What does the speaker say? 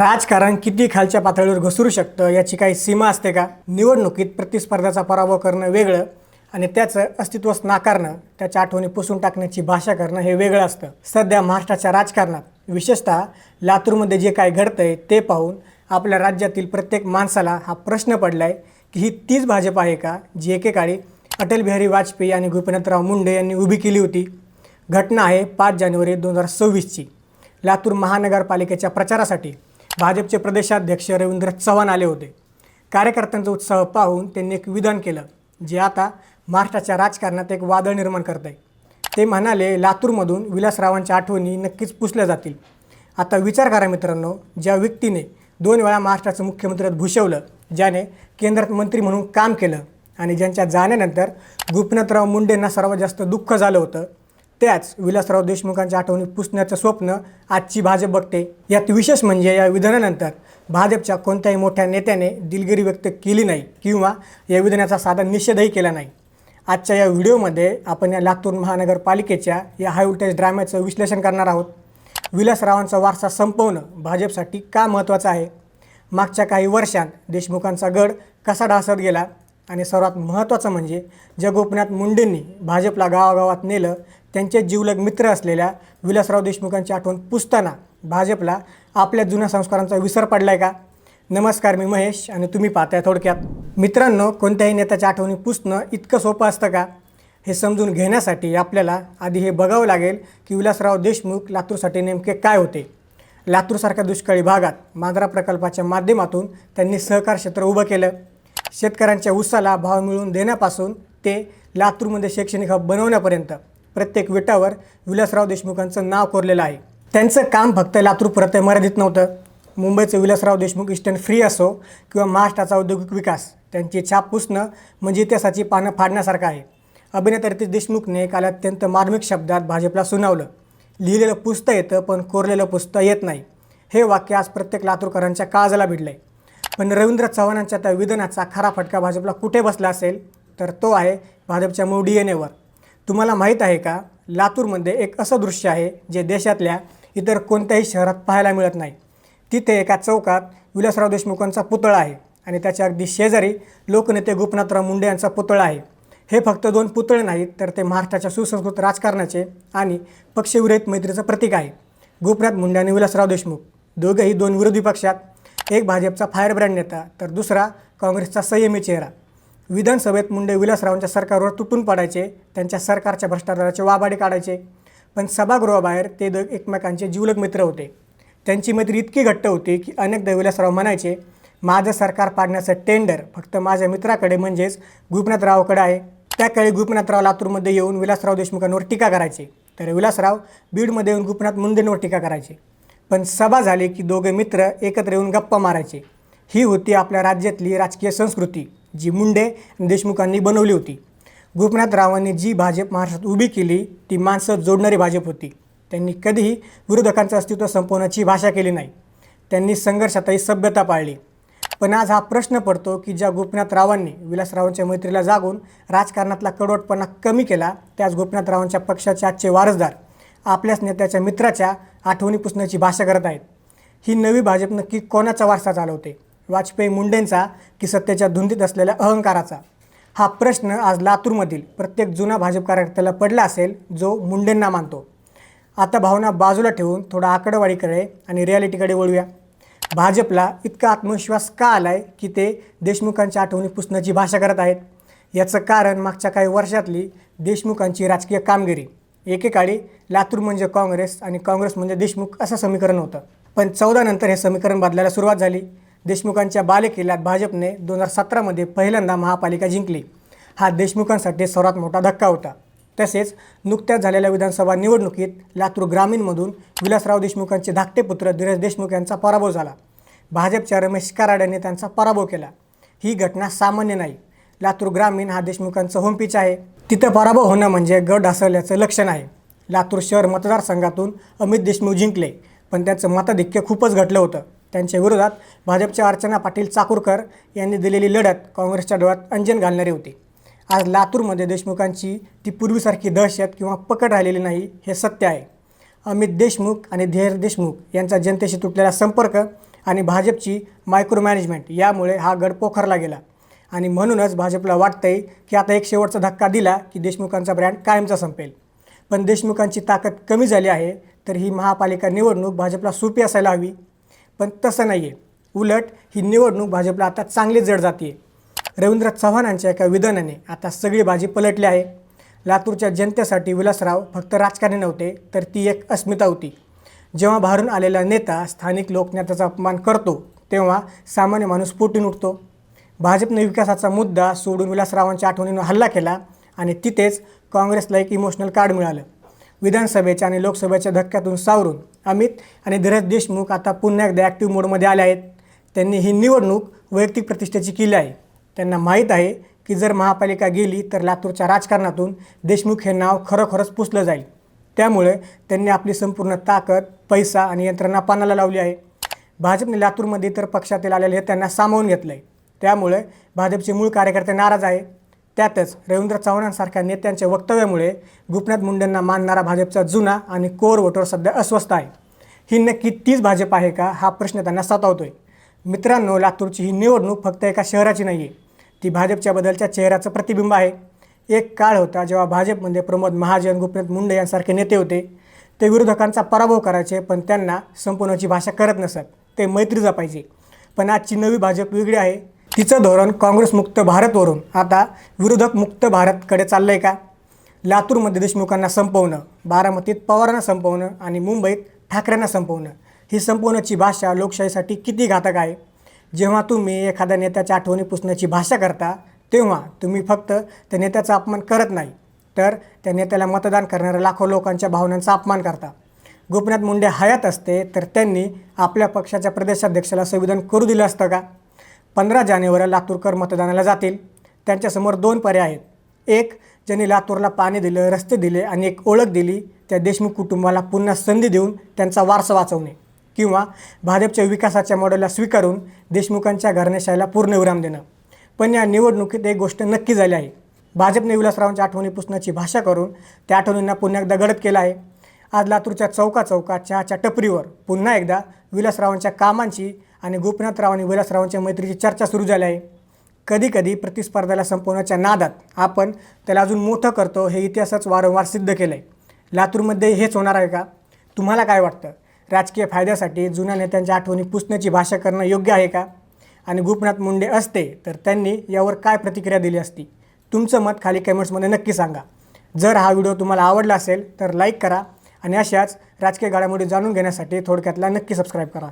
राजकारण किती खालच्या पातळीवर घसरू शकतं याची काही सीमा असते का? निवडणुकीत प्रतिस्पर्ध्याचा पराभव करणं वेगळं आणि त्याचं अस्तित्वच नाकारणं त्याच्या आठवणी पुसून टाकण्याची भाषा करणं हे वेगळं असतं. सध्या महाराष्ट्राच्या राजकारणात विशेषतः लातूरमध्ये जे काय घडतंय ते पाहून आपल्या राज्यातील प्रत्येक माणसाला हा प्रश्न पडला आहे की ही तीच भाजप आहे का जी एकेकाळी अटल बिहारी वाजपेयी आणि गोपीनाथराव मुंडे यांनी उभी केली होती? घटना आहे पाच जानेवारी दोन हजार सव्वीसची. लातूर महानगरपालिकेच्या प्रचारासाठी. भाजपचे प्रदेशाध्यक्ष रवींद्र चव्हाण आले होते. कार्यकर्त्यांचा उत्साह पाहून त्यांनी एक विधान केलं जे आता महाराष्ट्राच्या राजकारणात एक वादळ निर्माण करत आहे ते म्हणाले लातूरमधून विलासरावांच्या आठवणी नक्कीच पुसल्या जातील. आता विचार करा मित्रांनो ज्या व्यक्तीने दोन वेळा महाराष्ट्राचं मुख्यमंत्र्यात भूषवलं ज्याने केंद्रात मंत्री म्हणून काम केलं आणि ज्यांच्या जाण्यानंतर गोपीनाथराव मुंडेंना सर्वात जास्त दुःख झालं होतं त्याच विलासराव देशमुखांच्या आठवणी पुसण्याचं स्वप्न आजची भाजप बघते. यात विशेष म्हणजे या विधानानंतर भाजपच्या कोणत्याही मोठ्या नेत्याने दिलगिरी व्यक्त केली नाही किंवा या विधानाचा साधा निषेधही केला नाही. आजच्या या व्हिडिओमध्ये आपण या लातूर महानगरपालिकेच्या या हाय व्होल्टेज ड्राम्याचं विश्लेषण करणार आहोत. विलासरावांचा वारसा संपवणं भाजपसाठी का महत्त्वाचं आहे? मागच्या काही वर्षांत देशमुखांचा गड कसा ढासत गेला? आणि सर्वात महत्त्वाचं म्हणजे ज्या गोपनाथ मुंडेंनी भाजपला गावागावात नेलं त्यांचे जिवलग मित्र असलेल्या विलासराव देशमुखांची आठवण पुसताना भाजपला आपल्या जुन्या संस्कारांचा विसर पडलाय का? नमस्कार मी महेश आणि तुम्ही पाहताय थोडक्यात. मित्रांनो कोणत्याही नेत्याच्या आठवणी पुसणं इतकं सोपं असतं का? हे समजून घेण्यासाठी आपल्याला आधी हे बघावं लागेल की विलासराव देशमुख लातूरसाठी नेमके काय होते. लातूरसारख्या दुष्काळी भागात मांजरा प्रकल्पाच्या माध्यमातून त्यांनी सहकार क्षेत्र उभं केलं. शेतकऱ्यांच्या उसाला भाव मिळवून देण्यापासून ते लातूरमध्ये शैक्षणिक हब बनवण्यापर्यंत. प्रत्येक विटावर विलासराव देशमुखांचं नाव कोरलेलं आहे. त्यांचं काम फक्त लातूरपुरते मर्यादित नव्हतं. मुंबईचं विलासराव देशमुख इस्टर्न फ्री असो किंवा महाराष्ट्राचा औद्योगिक विकास त्यांची छाप पुसणं म्हणजे इतिहासाची पानं फाडण्यासारखं आहे. अभिनेता रितेश देशमुखने काल अत्यंत मार्मिक शब्दात भाजपला सुनावलं. लिहिलेलं पुसतं येतं पण कोरलेलं पुसतं येत नाही. हे वाक्य आज प्रत्येक लातूरकरांच्या काळजाला भिडलं आहे पण रवींद्र चव्हाणांच्या त्या विधानाचा खरा फटका भाजपला कुठे बसला असेल तर तो आहे भाजपच्या मूळ डी एन एवर तुम्हाला माहीत आहे का लातूरमध्ये एक असं दृश्य आहे जे देशातल्या इतर कोणत्याही शहरात पाहायला मिळत नाही. तिथे एका चौकात विलासराव देशमुखांचा पुतळा आहे आणि त्याच्या अगदी शेजारी लोकनेते गोपनाथराव मुंडे यांचा पुतळा आहे. हे फक्त दोन पुतळे नाहीत तर ते महाराष्ट्राच्या सुसंस्कृत राजकारणाचे आणि पक्षविरहित मैत्रीचं प्रतीक आहे. गोपनाथ मुंडे आणि विलासराव देशमुख दोघेही दोन विरोधी पक्षात एक भाजपचा फायरब्रँड नेता तर दुसरा काँग्रेसचा संयमी चेहरा. विधानसभेत मुंडे विलासरावांच्या सरकारवर तुटून पडायचे त्यांच्या सरकारच्या भ्रष्टाचाराचे वाबाडे काढायचे. पण सभागृहाबाहेर ते दोघ एकमेकांचे जीवलग मित्र होते. त्यांची मैत्री इतकी घट्ट होती की अनेकदा विलासराव म्हणायचे माझं सरकार पाडण्याचं टेंडर फक्त माझ्या मित्राकडे म्हणजेच गोपीनाथरावकडे आहे. त्याकाळी गोपीनाथराव लातूरमध्ये येऊन विलासराव देशमुखांवर टीका करायचे. तर विलासराव बीडमध्ये येऊन गोपीनाथ मुंडेंवर टीका करायचे. पण सभा झाली की दोघे मित्र एकत्र येऊन गप्पा मारायचे. ही होती आपल्या राज्यातली राजकीय संस्कृती. जी मुंडे आणि देशमुखांनी बनवली होती. गोपीनाथरावांनी जी भाजप महाराष्ट्रात उभी केली ती माणसं जोडणारी भाजप होती. त्यांनी कधीही विरोधकांचं अस्तित्व संपवण्याची भाषा केली नाही. त्यांनी संघर्षातही सभ्यता पाळली. पण आज हा प्रश्न पडतो की ज्या गोपीनाथरावांनी विलासरावांच्या मैत्रीला जागून राजकारणातला कडवटपणा कमी केला त्याच गोपीनाथरावांच्या पक्षाचे आजचे वारसदार आपल्याच नेत्याच्या मित्राच्या आठवणी पुसण्याची भाषा करत आहेत. ही नवी भाजप नक्की कोणाचा वारसा चालवते? वाजपेयी मुंडेंचा की सत्तेच्या धुंदीत असलेल्या अहंकाराचा. हा प्रश्न आज लातूरमधील प्रत्येक जुना भाजप कार्यकर्त्याला पडला असेल जो मुंडेंना मानतो. आता भावना बाजूला ठेवून थोडा आकडेवारीकडे आणि रियालिटीकडे वळूया. भाजपला इतका आत्मविश्वास का आला आहे की ते देशमुखांच्या आठवणी पुसण्याची भाषा करत आहेत? याचं कारण मागच्या काही वर्षातली देशमुखांची राजकीय कामगिरी. एकेकाळी लातूर म्हणजे काँग्रेस आणि काँग्रेस म्हणजे देशमुख असं समीकरण होतं. पण चौदानंतर हे समीकरण बदलायला सुरुवात झाली. देशमुखांच्या बालेकिल्ल्यात भाजपने दोन हजार सतरामध्ये पहिल्यांदा महापालिका जिंकली. हा देशमुखांसाठी सर्वात मोठा धक्का होता. तसेच नुकत्याच झालेल्या विधानसभा निवडणुकीत लातूर ग्रामीणमधून विलासराव देशमुखांचे धाकटे पुत्र धीरज देशमुख यांचा पराभव झाला. भाजपच्या रमेश कराड यांनी त्यांचा पराभव केला. ही घटना सामान्य नाही. लातूर ग्रामीण हा देशमुखांचं होम पिच आहे. तिथं पराभव होणं म्हणजे गड ढासळल्याचं लक्षण आहे. लातूर शहर मतदारसंघातून अमित देशमुख जिंकले पण त्याचं मताधिक्य खूपच घटलं होतं. त्यांच्या विरोधात भाजपच्या अर्चना पाटील चाकूरकर यांनी दिलेली लढत काँग्रेसच्या डोळ्यात अंजन घालणारी होती. आज लातूरमध्ये देशमुखांची ती पूर्वीसारखी दहशत किंवा पकड राहिलेली नाही हे सत्य आहे. अमित देशमुख आणि धीर देशमुख यांचा जनतेशी तुटलेला संपर्क आणि भाजपची मायक्रो मॅनेजमेंट यामुळे हा गड पोखरला गेला. आणि म्हणूनच भाजपला वाटतंय की आता एक शेवटचा धक्का दिला की देशमुखांचा ब्रँड कायमचा संपेल. पण देशमुखांची ताकद कमी झाली आहे तर ही महापालिका निवडणूक भाजपला सोपी असायला हवी. पण तसं नाही आहे उलट ही निवडणूक भाजपला आता चांगली जड जाते रवींद्र चव्हाणांच्या एका विधानाने आता सगळी बाजी पलटली आहे. लातूरच्या जनतेसाठी विलासराव फक्त राजकारणी नव्हते तर ती एक अस्मिता होती. जेव्हा बाहेरून आलेला नेता स्थानिक लोकनेत्याचा अपमान करतो तेव्हा सामान्य माणूस पोटून उठतो. भाजपने विकासाचा मुद्दा सोडून विलासरावांच्या आठवणीनं हल्ला केला आणि तिथेच काँग्रेसला एक इमोशनल कार्ड मिळालं. विधानसभेच्या आणि लोकसभेच्या धक्क्यातून सावरून अमित आणि धीरज देशमुख आता पुन्हा एकदा ॲक्टिव्ह मोडमध्ये आले आहेत. त्यांनी ही निवडणूक वैयक्तिक प्रतिष्ठेची केली आहे. त्यांना माहीत आहे की जर महापालिका गेली तर लातूरच्या राजकारणातून देशमुख हे नाव खरोखरच पुसलं जाईल. त्यामुळे त्यांनी आपली संपूर्ण ताकद पैसा आणि यंत्रणा पानाला लावली आहे. भाजपने लातूरमध्ये तर पक्षातील आलेले हे त्यांना सामावून घेतलं आहे त्यामुळे भाजपचे मूळ कार्यकर्ते नाराज आहे त्यातच रवींद्र चव्हाणांसारख्या नेत्यांच्या वक्तव्यामुळे गोपीनाथ मुंडेंना मानणारा भाजपचा जुना आणि कोर वोटर सध्या अस्वस्थ आहे. ही नक्की तीच भाजप आहे का? हा प्रश्न त्यांना सतावतोय. मित्रांनो लातूरची ही निवडणूक फक्त एका शहराची नाही आहे ती भाजपच्या बदलच्या चेहऱ्याचं प्रतिबिंब आहे. एक काळ होता जेव्हा भाजपमध्ये प्रमोद महाजन गोपीनाथ मुंडे यांसारखे नेते होते. ते विरोधकांचा पराभव करायचे पण त्यांना संपवण्याची भाषा करत नसत. ते मैत्री जपायचे. पण आजची नवी भाजप वेगळी आहे. तिचं धोरण काँग्रेस मुक्त भारतवरून आता विरोधक मुक्त भारतकडे चाललं आहे का? लातूरमध्ये देशमुखांना संपवणं बारामतीत पवारांना संपवणं आणि मुंबईत ठाकरेंना संपवणं ही संपवण्याची भाषा लोकशाहीसाठी किती घातक आहे? जेव्हा तुम्ही एखाद्या नेत्याच्या आठवणी पुसण्याची भाषा करता तेव्हा तुम्ही फक्त त्या नेत्याचा अपमान करत नाही तर त्या नेत्याला मतदान करणाऱ्या लाखो लोकांच्या भावनांचा अपमान करता. गोपीनाथ मुंडे हयात असते तर त्यांनी आपल्या पक्षाच्या प्रदेशाध्यक्षाला संविधान करू दिलं असतं का? पंधरा जानेवारीला लातूरकर मतदानाला जातील. त्यांच्यासमोर दोन पर्याय आहेत. एक ज्यांनी लातूरला पाणी दिलं रस्ते दिले आणि एक ओळख दिली त्या देशमुख कुटुंबाला पुन्हा संधी देऊन त्यांचा वारसा वाचवणे. किंवा भाजपच्या विकासाच्या मॉडेलला स्वीकारून देशमुखांच्या घराणेशाहीला पूर्णविराम देणं. पण या निवडणुकीत एक गोष्ट नक्की झाली आहे. भाजपने विलासरावांच्या आठवणी पुसण्याची भाषा करून त्या आठवणींना पुन्हा एकदा गडद केला आहे. आज लातूरच्या चौका चौकात चहाच्या टपरीवर पुन्हा एकदा विलासरावांच्या कामांची आणि गोपीनाथराव आणि विलासरावांच्या मैत्रीची चर्चा सुरू झाली आहे. कधीकधी प्रतिस्पर्धाला संपवण्याच्या नादात आपण त्याला अजून मोठं करतो हे इतिहासच वारंवार सिद्ध केलं आहे लातूरमध्ये हेच होणार आहे का? तुम्हाला काय वाटतं? राजकीय फायद्यासाठी जुन्या नेत्यांच्या आठवणी पुसण्याची भाषा करणं योग्य आहे का? आणि गोपीनाथ मुंडे असते तर त्यांनी यावर काय प्रतिक्रिया दिली असती? तुमचं मत खाली कमेंट्समध्ये नक्की सांगा. जर हा व्हिडिओ तुम्हाला आवडला असेल तर लाईक करा आणि अशाच राजकीय घडामोडी जाणून घेण्यासाठी थोडक्यातला नक्की सबस्क्राईब करा.